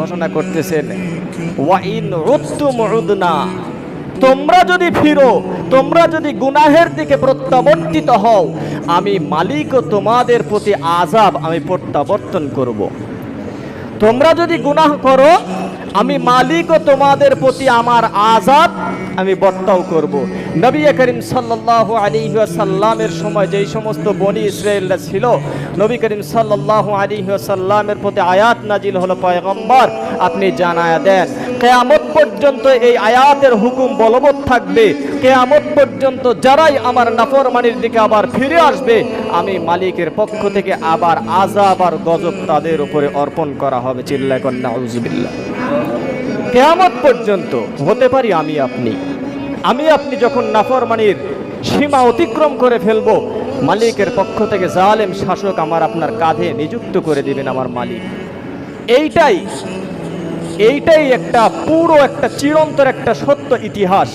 ঘোষণা করতেছেন তোমরা যদি ফিরো, তোমরা যদি গুনাহের দিকে প্রত্যাবর্তিত হও, আমি মালিক ও তোমাদের প্রতি আজাব আমি প্রত্যাবর্তন করব। তোমরা যদি গুনাহ করো, আমি মালিক ও তোমাদের প্রতি আমার আজাব আমি বর্তাও করব। নবী করিম সাল্লাহ আলী সাল্লামের সময় যেই সমস্ত বনি ইসরায়েলরা ছিল, নবী করিম সাল্লাহ আলী সাল্লামের প্রতি আয়াত নাজিল হলো, পয়গম্বর, আপনি জানায়া দেন, কেয়ামত পর্যন্ত এই আয়াতের হুকুম বলবৎ থাকবে। কেয়ামত পর্যন্ত যারাই আমার নাফরমানির দিকে আবার ফিরে আসবে, আমি মালিকের পক্ষ থেকে আবার আজাব আর গজব তাদের উপরে অর্পণ করা হবে। চিল্লা কন্যা কেয়ামত পর্যন্ত হতে পারি আমি আপনি। আমি আপনি যখন নাফরমানির সীমা অতিক্রম করে ফেলব, মালিকের পক্ষ থেকে জালেম শাসক আমার আপনার কাঁধে নিযুক্ত করে দিবেন আমার মালিক। এইটাই এইটাই একটা পুরো একটা চিরন্তর একটা সত্য ইতিহাস।